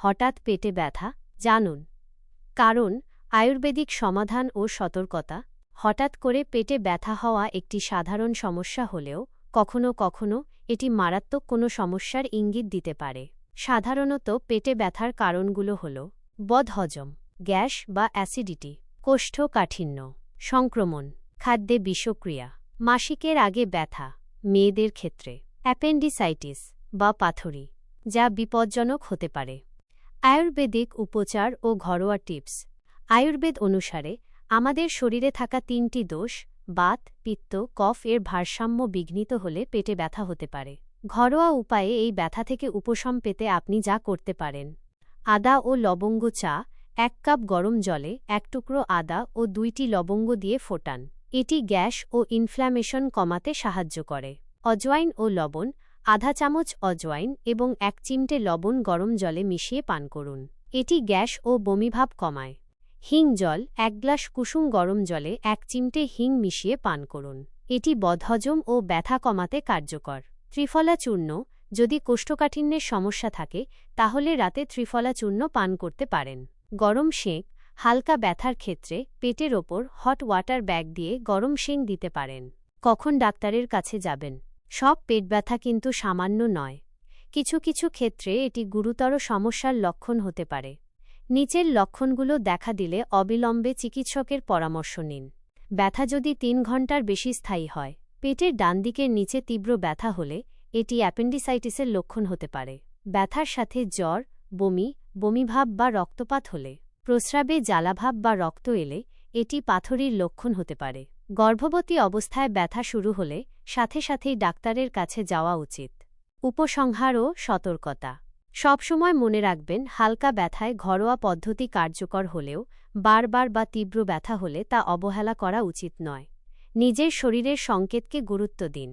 হঠাৎ পেটে ব্যথা, জানুন। কারণ, আয়ুর্বেদিক সমাধান ও সতর্কতা, হঠাৎ করে পেটে ব্যথা হওয়া একটি সাধারণ সমস্যা হলেও, কখনো কখনো এটি মারাত্মক কোনো সমস্যার ইঙ্গিত দিতে পারে। সাধারণত পেটে ব্যথার কারণগুলো হল বদহজম গ্যাস বা অ্যাসিডিটি, কোষ্ঠকাঠিন্য, সংক্রমণ, খাদ্যে বিষক্রিয়া, মাসিকের আগে ব্যথা, মেয়েদের ক্ষেত্রে, অ্যাপেন্ডিসাইটিস বা পাথরি যা বিপজ্জনক হতে পারে। আয়ুর্বেদিক উপচার ও ঘরোয়া টিপস। আয়ুর্বেদ অনুসারে, আমাদের শরীরে থাকা তিনটি দোষ, বাত, পিত্ত, কফ এর ভারসাম্য বিঘ্নিত হলে পেটে ব্যথা হতে পারে। ঘরোয়া উপায়ে এই ব্যথা থেকে উপশম পেতে আপনি যা করতে পারেন। আদা ও লবঙ্গ চা, এক কাপ গরম জলে এক টুকরো আদা ও দুইটি লবঙ্গ দিয়ে ফোটান। এটি গ্যাস ও ইনফ্ল্যামেশন কমাতে সাহায্য করে। অজওয়াইন ও লবণ আধা চামচ অজওয়াইন এবং এক চিমটে লবণ গরম জলে মিশিয়ে পান করুন। এটি গ্যাস ও বমিভাব কমায়। হিং জল, এক গ্লাস কুসুম গরম জলে এক চিমটে হিং মিশিয়ে পান করুন। এটি বদহজম ও ব্যথা কমাতে কার্যকর। ত্রিফলা চূর্ণ, যদি কোষ্ঠকাঠিন্যের সমস্যা থাকে, তাহলে রাতে ত্রিফলা চূর্ণ পান করতে পারেন। গরম সেঁক, হালকা ব্যথার ক্ষেত্রে পেটের ওপর হট ওয়াটার ব্যাগ দিয়ে গরম সেঁক দিতে পারেন। কখন ডাক্তারের কাছে যাবেন? সব পেট ব্যথা কিন্তু সামান্য নয়। কিছু কিছু ক্ষেত্রে এটি গুরুতর সমস্যার লক্ষণ হতে পারে। নিচের লক্ষণগুলো দেখা দিলে অবিলম্বে চিকিৎসকের পরামর্শ নিন। ব্যথা যদি তিন ঘণ্টার বেশি স্থায়ী হয়, পেটের ডান দিকের নিচে তীব্র ব্যথা হলে এটি অ্যাপেন্ডিসাইটিসের লক্ষণ হতে পারে। ব্যথার সাথে জ্বর, বমি, বমিভাব বা রক্তপাত হলে, প্রস্রাবে জ্বালাভাব বা রক্ত এলে এটি পাথরির লক্ষণ হতে পারে। গর্ভবতী অবস্থায় ব্যথা শুরু হলে সাথে সাথেই ডাক্তারের কাছে যাওয়া উচিত। উপসংহার ও সতর্কতা। সবসময় মনে রাখবেন, হালকা ব্যথায় ঘরোয়া পদ্ধতি কার্যকর হলেও, বারবার বা তীব্র ব্যথা হলে তা অবহেলা করা উচিত নয়। নিজের শরীরের সংকেতকে গুরুত্ব দিন।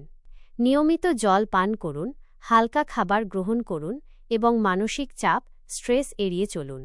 নিয়মিত জল পান করুন, হালকা খাবার গ্রহণ করুন এবং মানসিক চাপ, স্ট্রেস এড়িয়ে চলুন।